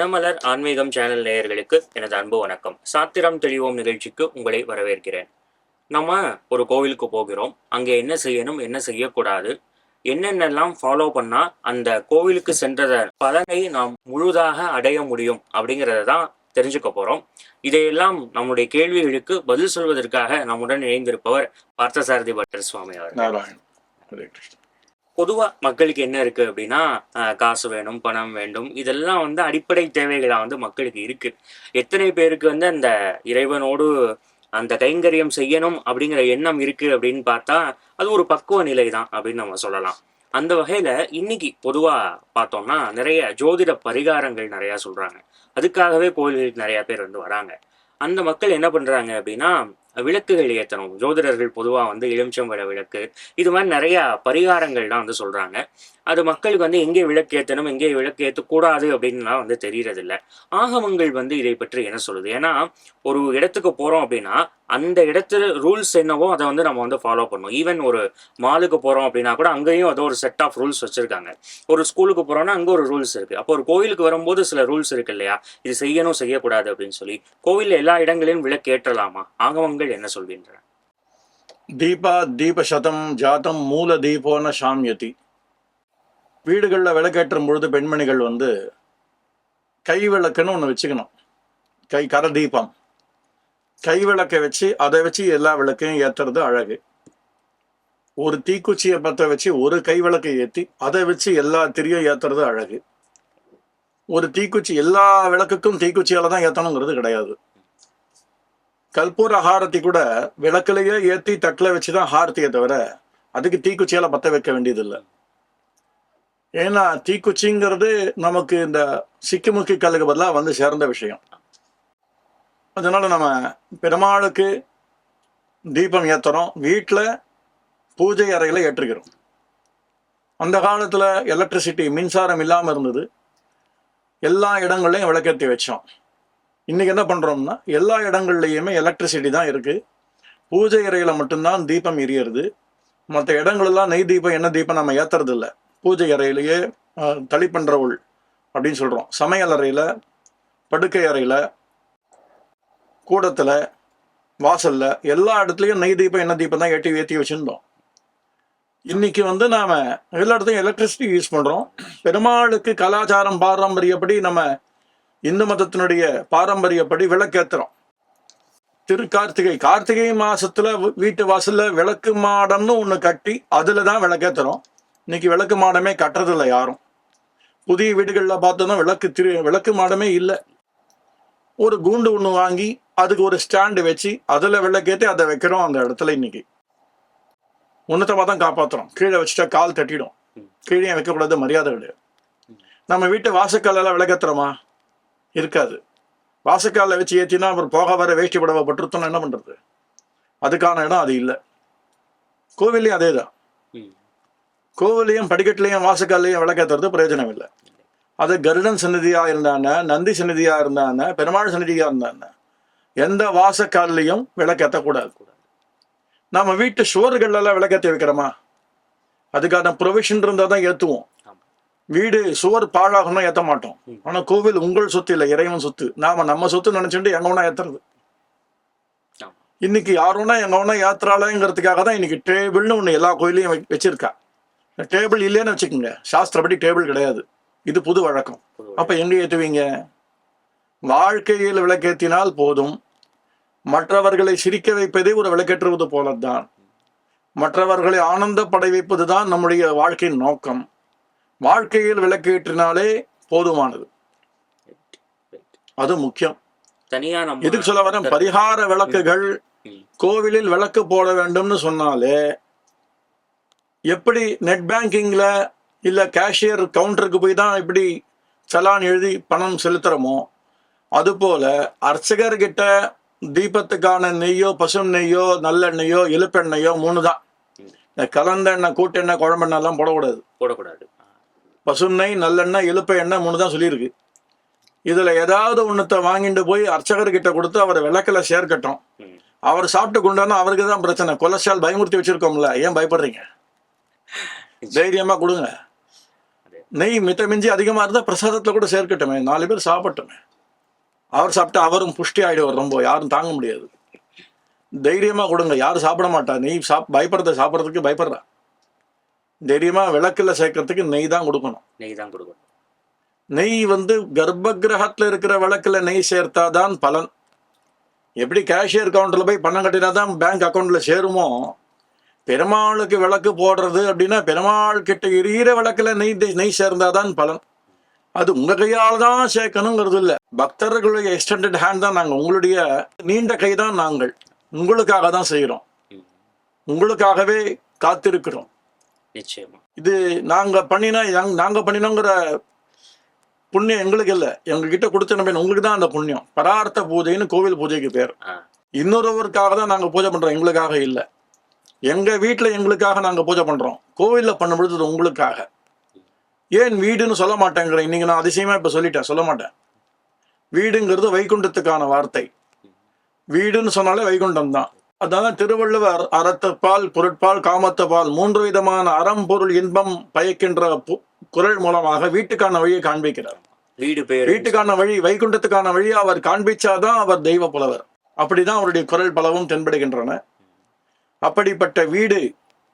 தினமலர் ஆன்மீகம் சேனல் நேயர்களுக்கு எனது அன்பு வணக்கம். சாத்திரம் தெளிவோம் நிகழ்ச்சிக்கு உங்களை வரவேற்கிறேன். நம்ம ஒரு கோவிலுக்கு போகிறோம். அங்கே என்ன செய்யணும் என்ன செய்யக்கூடாது என்னென்னலாம் ஃபாலோ பண்ணால் அந்த கோவிலுக்கு சென்றத பலனை நாம் முழுதாக அடைய முடியும் அப்படிங்கிறத தான் தெரிஞ்சுக்க போகிறோம் இதையெல்லாம் நம்முடைய கேள்விகளுக்கு பதில் சொல்வதற்காக நம்முடன் இணைந்திருப்பவர் பார்த்தசாரதி பட்டர் சுவாமி அவர் பொதுவாக பொதுவா மக்களுக்கு என்ன இருக்கு அப்படின்னா காசு வேணும் பணம் வேண்டும் இதெல்லாம் வந்து அடிப்படை தேவைகளா வந்து மக்களுக்கு இருக்கு. எத்தனை பேருக்கு வந்து அந்த இறைவனோடு அந்த கைங்கரியம் செய்யணும் அப்படிங்கிற எண்ணம் இருக்கு அப்படின்னு பார்த்தா அது ஒரு பக்குவ நிலை தான் அப்படின்னு நம்ம சொல்லலாம். அந்த வகையில இன்னைக்கு பொதுவா பார்த்தோம்னா நிறைய ஜோதிட பரிகாரங்கள் நிறைய சொல்றாங்க. அதுக்காகவே கோயில்களுக்கு நிறைய பேர் வந்து வராங்க. அந்த மக்கள் என்ன பண்றாங்க அப்படின்னா விளக்குகள் ஏற்றணும் ஜோதிடர்கள் பொதுவா வந்து எலுமிச்சம்பழ விளக்கு இது மாதிரி நிறைய பரிகாரங்கள்லாம் வந்து சொல்றாங்க. அது மக்களுக்கு வந்து எங்கே விளக்கு ஏற்றணும் எங்கே விளக்கு ஏற்றக்கூடாது அப்படின்லாம் வந்து தெரியறதில்ல. ஆகமங்கள் வந்து இதை பற்றி என்ன சொல்லுது? ஏன்னா ஒரு இடத்துக்கு போறோம் அப்படின்னா அந்த இடத்துல ரூல்ஸ் என்னவோ அதை வந்து நம்ம வந்து ஃபாலோ பண்ணணும். ஈவன் ஒரு மாலுக்கு போறோம் அப்படின்னா கூட அங்கேயும் அதோ ஒரு செட் ஆஃப் ரூல்ஸ் வச்சிருக்காங்க. ஒரு ஸ்கூலுக்கு போறோம்னா அங்கே ஒரு ரூல்ஸ் இருக்கு. அப்போ ஒரு கோவிலுக்கு வரும்போது சில ரூல்ஸ் இருக்கு இல்லையா? இது செய்யணும் செய்யக்கூடாது அப்படின்னு சொல்லி. கோவிலில் எல்லா இடங்களிலும் விளக்கு ஏற்றலாமா? ஆகமங்கள் என்ன சொல்கின்றன? தீபா தீபசதம் ஜாத்தம் மூல தீபோன சாமியதி. வீடுகளில் விளக்கேற்றும் பொழுது பெண்மணிகள் வந்து கை விளக்குன்னு ஒன்று வச்சுக்கணும். கை கர தீபம். கை விளக்கை வச்சு அதை வச்சு எல்லா விளக்கையும் ஏத்துறது அழகு. ஒரு தீக்குச்சியை பற்ற வச்சு ஒரு கை விளக்கை ஏற்றி அதை வச்சு எல்லா திரியும் ஏத்துறது அழகு. ஒரு தீக்குச்சி எல்லா விளக்குக்கும் தீக்குச்சியால் தான் ஏற்றணுங்கிறது கிடையாது. கற்பூர ஹாரத்தி கூட விளக்குலயே ஏற்றி தட்டில் வச்சு தான் ஹாரத்தியை தவிர அதுக்கு தீக்குச்சியால் பற்ற வைக்க வேண்டியதில்லை. ஏன்னா தீக்குச்சிங்கிறது நமக்கு இந்த சிக்கிமுக்கி கல்லுக்கு பதிலாக வந்து சேர்ந்த விஷயம். அதனால நம்ம பெருமாளுக்கு தீபம் ஏற்றுறோம் வீட்டில் பூஜை அறையில் ஏற்றுக்கிறோம் அந்த காலத்தில் எலக்ட்ரிசிட்டி மின்சாரம் இல்லாமல் இருந்தது. எல்லா இடங்கள்லையும் விளக்கேற்றி வச்சோம். இன்றைக்கி என்ன பண்ணுறோம்னா எல்லா இடங்கள்லையுமே எலக்ட்ரிசிட்டி தான் இருக்குது பூஜை அறையில் மட்டும்தான் தீபம் எரியறது. மற்ற இடங்களெல்லாம் நெய் தீபம் என்ன தீபம் நம்ம ஏற்றுறது இல்லை பூஜை அறையிலேயே அஹ், உள் அப்படின்னு சொல்கிறோம் சமையல் அறையில் படுக்கை அறையில் கூடத்தில் வாசலில் எல்லா இடத்துலையும் நெய் தீபம் என்ன தீபம் தான் ஏற்றி ஏற்றி வச்சிருந்தோம். இன்னைக்கு வந்து நாம் எல்லா இடத்துலையும் எலக்ட்ரிசிட்டி யூஸ் பண்ணுறோம் பெருமாளுக்கு கலாச்சாரம் பாரம்பரியப்படி நம்ம இந்து மதத்தினுடைய பாரம்பரியப்படி விளக்கேத்துறோம். திரு கார்த்திகை கார்த்திகை மாசத்துல வீட்டு வாசல்ல விளக்கு மாடம்னு ஒண்ணு கட்டி அதுல தான் விளக்கேத்துறோம். இன்னைக்கு விளக்கு மாடமே கட்டுறதில்ல யாரும். புதிய வீடுகள்ல பார்த்தோம்னா விளக்கு திரு விளக்கு மாடமே இல்லை. ஒரு கூண்டு ஒண்ணு வாங்கி அதுக்கு ஒரு ஸ்டாண்டு வச்சு அதுல விளக்கேத்தி அதை வைக்கிறோம் அந்த இடத்துல இன்னைக்கு. உன்னதமா தான் காப்பாத்துறோம். கீழே வச்சுட்டா கால் தட்டிடும். கீழே வைக்கக்கூடாது மரியாதை கிடையாது. நம்ம வீட்டு வாசக்கால விளக்கேத்துறோமா? இருக்காது. வாசக்கால வச்சு ஏத்தினா அப்புறம் போக வர வேஷ்டி புடவை பட்டுருத்தோம்னா என்ன பண்றது? அதுக்கான இடம் அது இல்லை. கோவில்லையும் அதே தான். கோவிலையும் படிக்கட்டுலையும் வாசக்காலையும் விளக்கேத்துறது பிரயோஜனம் இல்லை. அது கருடன் சன்னதியா இருந்தானே நந்தி சன்னதியா இருந்தானே பெருமாள் சன்னதியா இருந்தானே எந்த வாசக்கால்லையும் விளக்கேற்றக்கூடாது நம்ம வீட்டு சுவர்கள்ல எல்லாம் விளக்கேற்றி வைக்கிறோமா? அதுக்கான ப்ரொவிஷன் இருந்தா தான் ஆமா. வீடு சுவர் பாழாகணும் ஏத்த மாட்டோம். ம். ஆனா கோவில் உங்கள் சொத்து இல்லை இறைவன் சொத்து. நாம நம்ம சொத்து நினைச்சுட்டு எங்க வேணா ஏத்துறது. இன்னைக்கு யாருன்னா எங்க வேணா ஏத்துறாளேங்கிறதுக்காக தான் இன்னைக்கு டேபிள்னு ஒண்ணு எல்லா கோயிலையும் வச்சிருக்கா. டேபிள் இல்லைன்னு வச்சுக்கோங்க. சாஸ்திரப்படி டேபிள் கிடையாது. இது புது வழக்கம். அப்ப எங்க ஏத்துவீங்க? வாழ்க்கையில் விளக்கேற்றினால் போதும். மற்றவர்களை சிரிக்க வைப்பதே ஒரு விளக்கேற்றுவது போலத்தான். மற்றவர்களை ஆனந்தப்படை வைப்பதுதான் நம்முடைய வாழ்க்கையின் நோக்கம். வாழ்க்கையில் விளக்கேற்றினாலே போதுமானது. அது முக்கியம். தனியா எதுக்கு சொல்ல வரேன்? பரிகார விளக்குகள். கோவிலில் விளக்கு போட வேண்டும்னு சொன்னாலே எப்படி நெட் பேங்கிங்ல இல்ல கேஷியர் கவுண்டருக்கு போய் தான் இப்படி சலான் எழுதி பணம் செலுத்துறோமோ அதுபோல அர்ச்சகர்கிட்ட தீபத்துக்கான நெய்யோ பசும் நெய்யோ நல்லெண்ணெய்யோ இழுப்பெண்ணெய்யோ மூணு தான். இந்த கலந்தெண்ணெய் கூட்டெண்ணெய் குழம்பெண்ணெய் எல்லாம் போடக்கூடாது. போடக்கூடாது. பசுநெய் நல்லெண்ணெய் இழுப்ப எண்ணெய் மூணு தான் சொல்லியிருக்கு. இதுல ஏதாவது ஒண்ணுத்த வாங்கிட்டு போய் அர்ச்சகர்கிட்ட கொடுத்து அவர் விளக்குல சேர்க்கட்டும். அவர் சாப்பிட்டு கொண்டானா அவருக்கு தான் பிரச்சனை. கொலஸ்ட்ரால் பயமுறுத்தி வச்சிருக்கோம்ல ஏன் பயப்படுறீங்க? தைரியமா கொடுங்க. நெய் மித்த மிஞ்சி அதிகமாக இருந்தால் பிரசாதத்தில் கூட சேர்க்கட்டுமே நாலு பேர் சாப்பிட்டுமே அவர் சாப்பிட்டா அவரும் புஷ்டி ஆயிடுவார் ரொம்ப. யாரும் தாங்க முடியாது. தைரியமாக கொடுங்க. யாரும் சாப்பிட மாட்டா. நெய் சாப் பயப்படுறத சாப்பிட்றதுக்கு பயப்படுறா. தைரியமாக விளக்கில் சேர்க்கறதுக்கு நெய் தான் கொடுக்கணும். நெய் தான் கொடுக்கணும். நெய் வந்து கர்ப்ப கிரகத்துல இருக்கிற விளக்குல நெய் சேர்த்தாதான் பலன். எப்படி கேஷியர் கவுண்டர்ல போய் பணம் கட்டினா தான் பேங்க் அக்கௌண்ட்ல சேருமோ? பெருமாளுக்கு விளக்கு போடுறது அப்படின்னா பெருமாள் கிட்ட எரியிற விளக்குல நெய் நெய் சேர்ந்தாதான் பலன். அது உங்க கையால் தான் சேர்க்கணுங்கிறது இல்ல. பக்தர்களுடைய எக்ஸ்டெண்டட் ஹேண்ட் தான் நாங்க உங்களுடைய நீண்ட கை தான் நாங்கள். உங்களுக்காக தான் செய்கிறோம். உங்களுக்காகவே காத்திருக்கிறோம். நிச்சயமா. இது நாங்க பண்ணினா நாங்க- பண்ணினோங்கிற புண்ணியம் எங்களுக்கு இல்லை. எங்ககிட்ட கொடுத்த நம்பிக்கை உங்களுக்கு தான் அந்த புண்ணியம். பரார்த்த பூஜைன்னு கோவில் பூஜைக்கு பேர். இன்னொருவருக்காக தான் நாங்க பூஜை பண்றோம் எங்களுக்காக இல்லை. எங்க வீட்டுல எங்களுக்காக நாங்க பூஜை பண்றோம். கோவில்ல பண்ணும்பொழுது இது உங்களுக்காக. ஏன் வீடுன்னு சொல்ல மாட்டேங்கிறேன். இன்னைக்கு நான் அதிசயமா இப்ப சொல்லிட்டேன் சொல்ல மாட்டேன். வீடுங்கிறது வைகுண்டத்துக்கான வார்த்தை. வீடுன்னு சொன்னாலே வைகுண்டம் தான். அதான் திருவள்ளுவர் அறத்தப்பால் பொருட்பால் காமத்தப்பால் மூன்று விதமான அறம் பொருள் இன்பம் பயக்கின்ற குரல் மூலமாக வீட்டுக்கான வழியை காண்பிக்கிறார். வீடு பேர் வீட்டுக்கான வழி வைகுண்டத்துக்கான வழியை அவர் காண்பிச்சாதான் அவர் தெய்வ புலவர். அப்படிதான் அவருடைய குரல் பலவும் தென்படுகின்றன. அப்படிப்பட்ட வீடு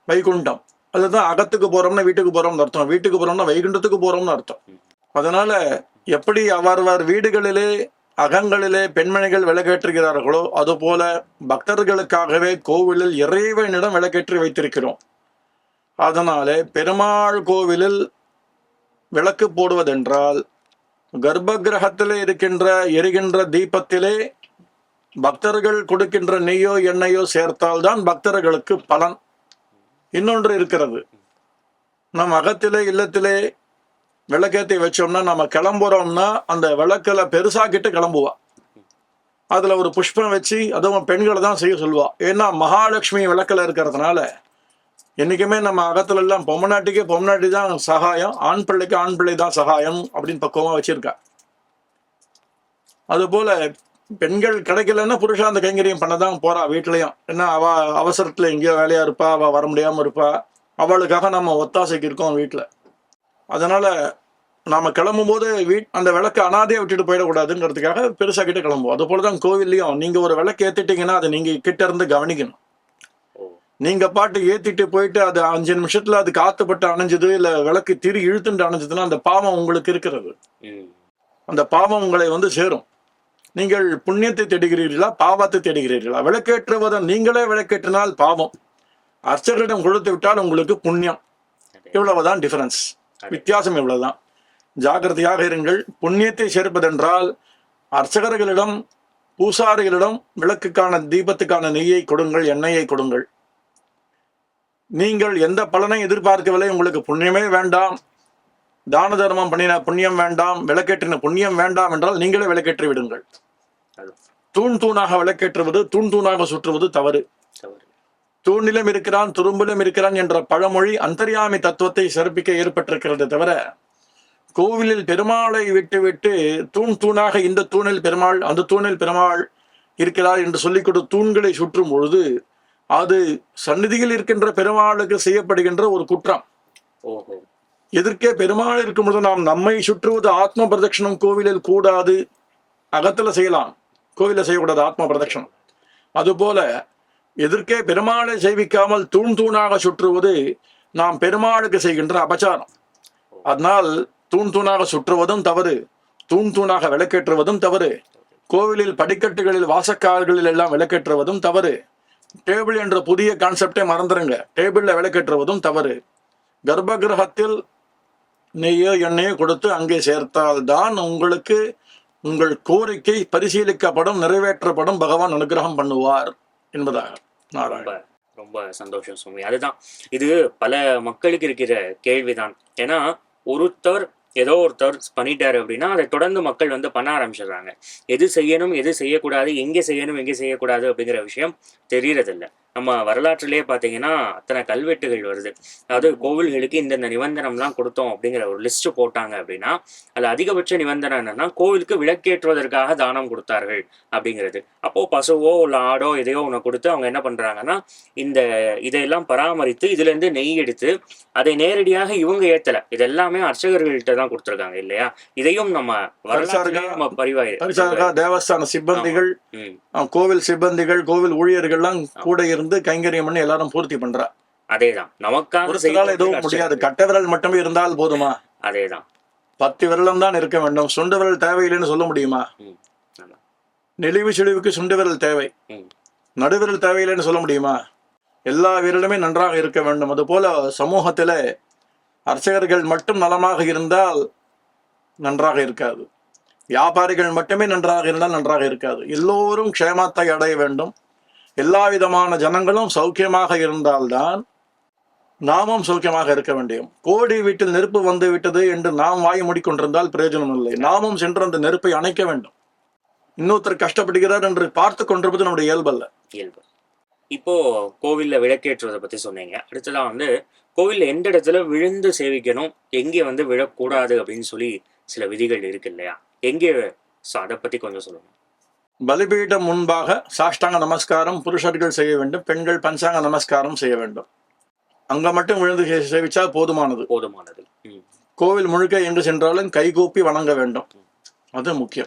வைகுண்டம் அதுதான் அகத்துக்கு போறோம்னா வீட்டுக்கு போறோம்னு அர்த்தம். வீட்டுக்கு போறோம்னா வைகுண்டத்துக்கு போறோம்னு அர்த்தம். அதனால எப்படி அவரவர் வீடுகளிலே அகங்களிலே பெண்மணிகள் விளக்கேற்றுகிறார்களோ அதுபோல பக்தர்களுக்காகவே கோவிலில் இறைவனிடம் விளக்கேற்றி வைத்திருக்கிறோம். அதனாலே பெருமாள் கோவிலில் விளக்கு போடுவதென்றால் கர்ப்ப கிரகத்திலே இருக்கின்ற எரிகின்ற தீபத்திலே பக்தர்கள் கொடுக்கின்ற நெய்யோ எண்ணெயோ சேர்த்தால்தான் பக்தர்களுக்கு பலன். இன்னொன்று இருக்கிறது. நம் அகத்திலே இல்லத்திலே விளக்கேற்றி வச்சோம்னா நம்ம கிளம்புறோம்னா அந்த விளக்கில் பெருசாக்கிட்டு கிளம்புவா. அதில் ஒரு புஷ்பம் வச்சு அதுவும் பெண்களை தான் செய்ய சொல்லுவா. ஏன்னா மகாலட்சுமி விளக்கில் இருக்கிறதுனால என்னைக்குமே நம்ம அகத்துல எல்லாம் பொம்மநாட்டிக்கே பொம்மநாட்டி தான் சகாயம் ஆண் பிள்ளைக்கு ஆண் பிள்ளை தான் சகாயம் அப்படின்னு பக்குவமாக வச்சுருக்கா. அதுபோல் பெண்கள் கிடைக்கலன்னா புருஷா அந்த கைங்கரியம் பண்ணதான் போகிறா வீட்லேயும். என்ன அவ அவசரத்தில் எங்கேயோ வேலையாக இருப்பா அவள் வர முடியாமல் இருப்பா. அவளுக்காக நம்ம ஒத்தாசைக்கு இருக்கோம் வீட்டில் அதனால நாம கிளம்பும் போது வீட் அந்த விளக்கு அனாதையா விட்டுட்டு போயிடக்கூடாதுங்கிறதுக்காக பெருசா கிட்ட கிளம்புவோம். அது போலதான் கோவில்லையும். நீங்க ஒரு விளக்கு ஏத்திட்டீங்கன்னா அதை நீங்க கிட்ட இருந்து கவனிக்கணும். ஓ. நீங்க பாட்டு ஏத்திட்டு போயிட்டு அது அஞ்சு நிமிஷத்துல அது காத்துப்பட்டு அணைஞ்சது இல்ல விளக்கு திரி இழுத்துட்டு அணைஞ்சதுன்னா அந்த பாவம் உங்களுக்கு இருக்கிறது. அந்த பாவம் உங்களை வந்து சேரும். நீங்கள் புண்ணியத்தை தேடுகிறீர்களா பாவத்தை தேடுகிறீர்களா? விளக்கேற்றுவதன் நீங்களே விளக்கேற்றினால் பாவம். அர்ச்சகரிடம் கொடுத்து விட்டால் உங்களுக்கு புண்ணியம். இவ்வளவுதான் டிஃபரன்ஸ் வித்தியாசம் இவ்வளவுதான். ஜாகிரதையாக இருங்கள். புண்ணியத்தை சேர்ப்பதென்றால் அர்ச்சகர்களிடம் பூசாரிகளிடம் விளக்குக்கான தீபத்துக்கான நெய்யை கொடுங்கள் எண்ணெயை கொடுங்கள். நீங்கள் எந்த பலனை எதிர்பார்க்கவில்லை உங்களுக்கு புண்ணியமே வேண்டாம். தான தர்மம் பண்ணின புண்ணியம் வேண்டாம். விளக்கேற்றின புண்ணியம் வேண்டாம் என்றால் நீங்களே விளக்கேற்றி விடுங்கள். தூண் தூணாக விளக்கேற்றுவது தூண் தூணாக சுற்றுவது தவறு. தூணிலும் இருக்கிறான் துரும்பிலும் இருக்கிறான் என்ற பழமொழி அந்தர்யாமி தத்துவத்தை சிறப்பிக்க ஏற்பட்டிருக்கிறது தவிர கோவிலில் பெருமாளை விட்டுவிட்டு தூண் தூணாக இந்த தூணில் பெருமாள் அந்த தூணில் பெருமாள் இருக்கிறார் என்று சொல்லிக் கொடு தூண்களை சுற்றும் பொழுது அது சந்நிதியில் இருக்கின்ற பெருமாளுக்கு செய்யப்படுகின்ற ஒரு குற்றம். எதற்கே பெருமாள் இருக்கும் பொழுது நாம் நம்மை சுற்றுவது ஆத்ம பிரதட்சணம் கோவிலில் கூடாது அகத்துல செய்யலாம். கோவில செய்யக்கூடாது ஆத்ம பிரதட்சணம். அதுபோல எதற்கே பெருமாளை செய்விக்காமல் தூண் தூணாக சுற்றுவது நாம் பெருமாளுக்கு செய்கின்ற அபச்சாரம். அதனால் தூண் தூணாக சுற்றுவதும் தவறு தூண் தூணாக விளக்கேற்றுவதும் தவறு கோவிலில் படிக்கட்டுகளில் வாசக்கால்களில் எல்லாம் விளக்கேற்றுவதும் தவறு டேபிள் என்ற புதிய கான்செப்டே மறந்துருங்க டேபிளில் விளக்கேற்றுவதும் தவறு. கர்ப்ப கிரகத்தில் நெய்யோ எண்ணெயோ கொடுத்து அங்கே சேர்த்தால்தான் உங்களுக்கு உங்கள் கோரிக்கை பரிசீலிக்கப்படும் நிறைவேற்றப்படும் பகவான் அனுகிரகம் பண்ணுவார் என்பதாக. ரொம்ப ரொம்ப சந்தோஷம் சுவாமி அதுதான். இது பல மக்களுக்கு இருக்கிற கேள்விதான். ஏன்னா ஒருத்தர் ஏதோ ஒருத்தர் பண்ணிட்டாரு அப்படின்னா அதை தொடர்ந்து மக்கள் வந்து பண்ண ஆரம்பிச்சிடுறாங்க. எது செய்யணும் எது செய்யக்கூடாது எங்கே செய்யணும் எங்கே செய்யக்கூடாது அப்படிங்கிற விஷயம் தெரியறதில்ல. நம்ம வரலாற்றிலேயே பார்த்தீங்கன்னா அத்தனை கல்வெட்டுகள் வருது. அதாவது கோவில்களுக்கு இந்தந்த நிபந்தனம்லாம் கொடுத்தோம் அப்படிங்கிற ஒரு லிஸ்ட் போட்டாங்க அப்படின்னா அதில் அதிகபட்ச நிபந்தனை என்னன்னா கோவிலுக்கு விளக்கேற்றுவதற்காக தானம் கொடுத்தார்கள் அப்படிங்கிறது. அப்போ பசுவோ இல்லை ஆடோ எதையோ ஒன்று கொடுத்து அவங்க என்ன பண்றாங்கன்னா இந்த இதையெல்லாம் பராமரித்து இதுல இருந்து நெய் எடுத்து அதை நேரடியாக இவங்க ஏத்தல. இது எல்லாமே அர்ச்சகர்கள்ட்ட தான் கொடுத்துருக்காங்க இல்லையா? இதையும் நம்ம வரலாற்றிலே நம்ம பரிவாய் பரிசாரகா தேவஸ்தான சிப்பந்திகள் கோவில் சிப்பந்திகள் கோவில் ஊழியர்கள்லாம் கூட இருந்து கைங்கரியம் பண்ணி எல்லாரும் பூர்த்தி பண்றா. அதேதான். நமக்காக ஒரு சிலால் எதுவும் முடியாது. கட்ட விரல் மட்டுமே இருந்தால் போதுமா? அதேதான். பத்து விரலும் தான் இருக்க வேண்டும். சுண்டு விரல் தேவையில்லைன்னு சொல்ல முடியுமா. நெளிவு செழிவுக்கு சுண்டு விரல் தேவை. நடுவிரல் தேவையில்லைன்னு சொல்ல முடியுமா? எல்லா விரலுமே நன்றாக இருக்க வேண்டும். அதுபோல சமூகத்திலே அர்ச்சகர்கள் மட்டும் நலமாக இருந்தால் நன்றாக இருக்காது. வியாபாரிகள் மட்டுமே நன்றாக இருந்தால் நன்றாக இருக்காது. எல்லோரும் க்ஷேமத்தை அடைய வேண்டும். எல்லா விதமான ஜனங்களும் சௌக்கியமாக இருந்தால்தான் நாமும் சௌக்கியமாக இருக்க வேண்டும் கோடி வீட்டில் நெருப்பு வந்து விட்டது என்று நாம் வாய் மூடிக்கொண்டிருந்தால் பிரயோஜனம் இல்லை. நாமும் சென்று அந்த நெருப்பை அணைக்க வேண்டும். இன்னொருத்தர் கஷ்டப்படுகிறார் என்று பார்த்து கொண்டிருப்பது நம்முடைய இயல்பல்ல இயல்பு. இப்போ கோவில்ல விளக்கேற்றுவதை பத்தி சொன்னீங்க. அடுத்ததா வந்து கோவில்ல எந்த இடத்துல விழுந்து சேவிக்கணும் எங்கே வந்து விழக்கூடாது அப்படின்னு சொல்லி சில விதிகள் இருக்கு இல்லையா? எங்கே ஸோ அதை பத்தி கொஞ்சம் சொல்லணும் பலிபீடம் முன்பாக சாஷ்டாங்க நமஸ்காரம் புருஷர்கள் செய்ய வேண்டும் பெண்கள் பஞ்சாங்க நமஸ்காரம் செய்ய வேண்டும். அங்க மட்டும் விழுந்து சேவிச்சா போதுமானது. போதுமானது. கோவில் முழுக்க எங்கு சென்றாலும் கைகூப்பி வணங்க வேண்டும். அது முக்கியம்.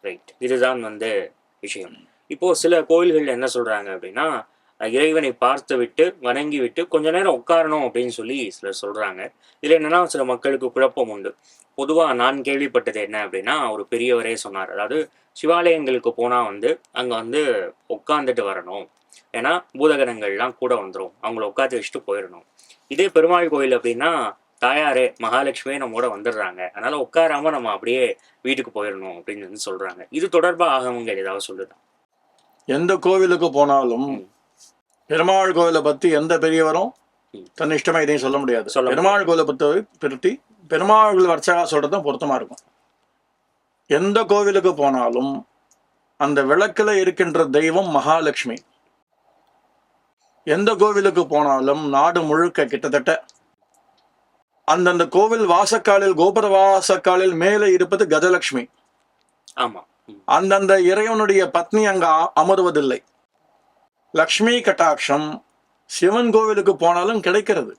ரைட். இதுதான் வந்து விஷயம். இப்போ சில கோயில்கள்ல என்ன சொல்றாங்க அப்படின்னா இறைவனை பார்த்து விட்டு வணங்கி விட்டு கொஞ்ச நேரம் உட்காரணும் அப்படின்னு சொல்லி சிலர் சொல்றாங்க. இதுல என்னன்னா சில மக்களுக்கு குழப்பம் உண்டு. பொதுவா நான் கேள்விப்பட்டது என்ன அப்படின்னா ஒரு பெரியவரே சொன்னார். அதாவது சிவாலயங்களுக்கு போனா வந்து அங்க வந்து உட்காந்துட்டு வரணும். ஏன்னா பூதகணங்கள்லாம் கூட வந்துடும் அவங்கள உட்காந்து வச்சுட்டு போயிடணும். இதே பெருமாள் கோயில் அப்படின்னா தாயாரே மகாலட்சுமியே நம்மோட வந்துடுறாங்க. அதனால உட்காராம நம்ம அப்படியே வீட்டுக்கு போயிடணும் அப்படின்னு வந்து சொல்றாங்க. இது தொடர்பா ஆகவங்க ஏதாவது சொல்லுதா? எந்த கோவிலுக்கு போனாலும். பெருமாள் கோவிலை பத்தி எந்த பெரியவரும். தன் இஷ்டமா இதையும் சொல்ல முடியாது. பெருமாள் கோவிலை பத்தி பற்றி பெருமாள் வர்ச்சகா சொல்றது பொருத்தமா இருக்கும் எந்த கோவிலுக்கு போனாலும் அந்த விளக்குல இருக்கின்ற தெய்வம் மகாலட்சுமி எந்த கோவிலுக்கு போனாலும் நாடு முழுக்க கிட்டத்தட்ட அந்தந்த கோவில் வாசக்காலில் கோபுர வாசக்காலில் மேலே இருப்பது கஜலட்சுமி ஆமா. அந்தந்த இறைவனுடைய பத்னி அங்க அமருவதில்லை லக்ஷ்மி கட்டாட்சம் சிவன் கோவிலுக்கு போனாலும் கிடைக்கிறது.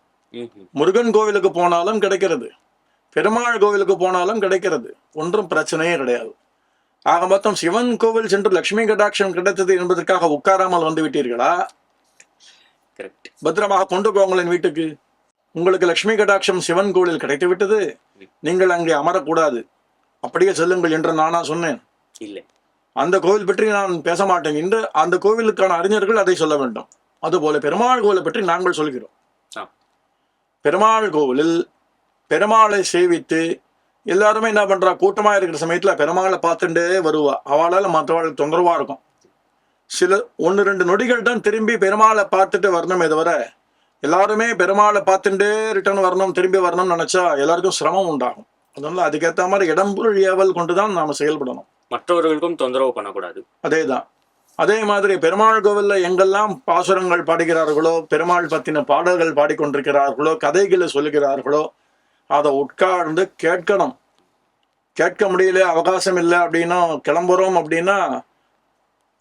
முருகன் கோவிலுக்கு போனாலும் கிடைக்கிறது. பெருமாள் கோவிலுக்கு போனாலும் கிடைக்கிறது. ஒன்றும் பிரச்சனையே கிடையாது. ஆக மொத்தம் சிவன் கோவில் சென்று லக்ஷ்மி கட்டாட்சம் கிடைத்தது என்பதற்காக உட்காராமல் வந்து விட்டீர்களா? பத்திரமாக கொண்டு போங்களேன் வீட்டுக்கு. உங்களுக்கு லக்ஷ்மி கடாட்சம் சிவன் கோவிலில் கிடைத்து விட்டது. நீங்கள் அங்கே அமரக்கூடாது. அப்படியே செல்லுங்கள் என்று நானா சொன்னேன். இல்ல. அந்த கோவில் பற்றி நான் பேச மாட்டேன். என்று அந்த கோவிலுக்கான அறிஞர்கள் அதை சொல்ல வேண்டும். அதுபோல பெருமாள் கோவிலை பற்றி நாங்கள் சொல்கிறோம். பெருமாள் கோவிலில் பெருமாளை சேவித்து எல்லாருமே என்ன பண்றா? கூட்டமா இருக்கிற சமயத்துல பெருமாளை பார்த்துட்டே வருவா. அவளால மற்றவாளுக்கு தொந்தரவா இருக்கும். சில ஒன்று ரெண்டு நொடிகள் தான் திரும்பி பெருமாளை பார்த்துட்டு வரணுமே தவிர எல்லாருமே பெருமாளை பார்த்துட்டே ரிட்டர்ன் வரணும் திரும்பி வரணும்னு நினைச்சா எல்லாருக்கும் சிரமம் உண்டாகும். அதனால அதுக்கேற்ற மாதிரி இடம்பொருள் ஏவல் கொண்டு தான் நாம செயல்படணும். மற்றவர்களுக்கும் தொந்தரவு பண்ணக்கூடாது. அதேதான். அதே மாதிரி பெருமாள் கோவில்ல எங்கெல்லாம் பாசுரங்கள் பாடுகிறார்களோ பெருமாள் பத்தின பாடல்கள் பாடிக்கொண்டிருக்கிறார்களோ கதைகளை சொல்லுகிறார்களோ அதை உட்கார்ந்து கேட்கணும். கேட்க முடியல அவகாசம் இல்லை அப்படின்னா கிளம்புறோம் அப்படின்னா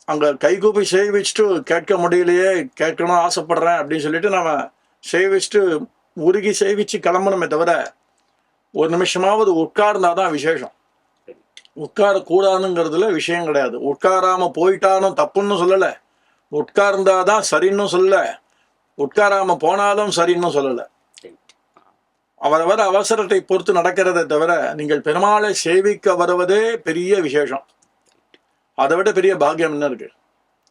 அங்கே கைகூப்பி சேவிச்சுட்டு கேட்க முடியலையே கேட்கணும் ஆசைப்படுறேன் அப்படின்னு சொல்லிட்டு நம்ம சேவிச்சுட்டு உருகி சேவிச்சு கிளம்பணுமே தவிர ஒரு நிமிஷமாவது உட்கார்ந்தாதான் விசேஷம். உட்கார கூடாதுங்கிறதுல விஷயம் கிடையாது. உட்காராம போயிட்டாலும் தப்புன்னு சொல்லல. உட்கார்ந்தாதான் சரின்னு சொல்லல. உட்காராம போனாலும் சரின்னு சொல்லல. அவரவர் அவசரத்தை பொறுத்து நடக்கிறதை தவிர நீங்கள் பெருமாளை சேவிக்க வருவதே பெரிய விசேஷம். அதை விட பெரிய பாக்கியம் என்ன இருக்கு?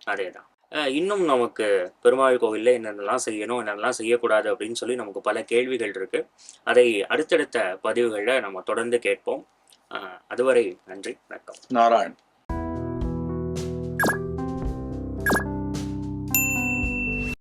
அதேதான். இன்னும் நமக்கு பெருமாள் கோவில்ல என்னென்னலாம் செய்யணும் என்னென்னலாம் செய்யக்கூடாது அப்படின்னு சொல்லி நமக்கு பல கேள்விகள் இருக்கு. அதை அடுத்தடுத்த பதிவுகளில் நம்ம தொடர்ந்து கேட்போம். அதுவரை நன்றி வணக்கம். நாராயண்.